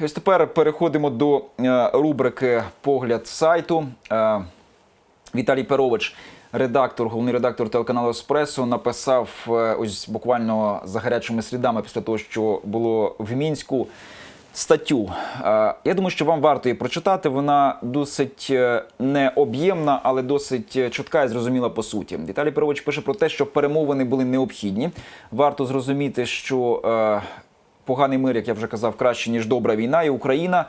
Ось тепер переходимо до е, рубрики Погляд сайту. Е, Віталій Перович, редактор, головний редактор телеканалу Еспресо, написав е, ось буквально за гарячими слідами після того, що було в мінську. Статтю. Я думаю, що вам варто її прочитати. Вона досить не об'ємна, але досить чутка і зрозуміла по суті. Віталій Перович пише про те, що перемовини були необхідні. Варто зрозуміти, що поганий мир, як я вже казав, краще ніж добра війна, і Україна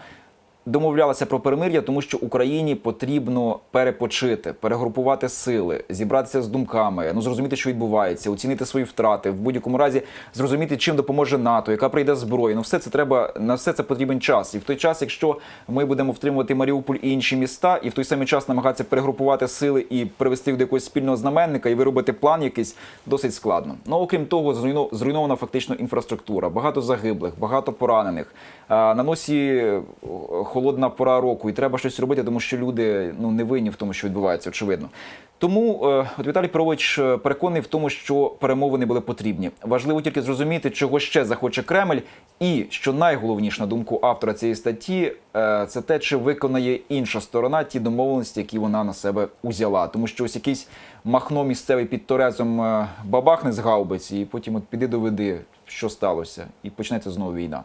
домовлялася про перемир'я, тому що Україні потрібно перепочити, перегрупувати сили, зібратися з думками, ну зрозуміти, що відбувається, оцінити свої втрати, в будь-якому разі зрозуміти, чим допоможе НАТО, яка прийде зброя. Ну, все це треба на все це потрібен час. І в той час, якщо ми будемо втримувати Маріуполь і інші міста, і в той самий час намагатися перегрупувати сили і привести їх до якогось спільного знаменника і виробити план якийсь досить складно. Ну окрім того, зруйно- зруйнована фактично інфраструктура, багато загиблих, багато поранених. А, На носі е, холодна пора року, і треба щось робити, тому що люди ну не винні в тому, що відбувається, очевидно. Тому е, от Віталій Пирович е, переконаний в тому, що перемовини були потрібні. Важливо тільки зрозуміти, чого ще захоче Кремль, і що найголовніше на думку автора цієї статті, е, це те, чи виконає інша сторона ті домовленості, які вона на себе узяла. Тому що ось якийсь махно місцевий під Торезом бабахне з гаубиці, і потім от піди доведи, що сталося, і почнеться знову війна.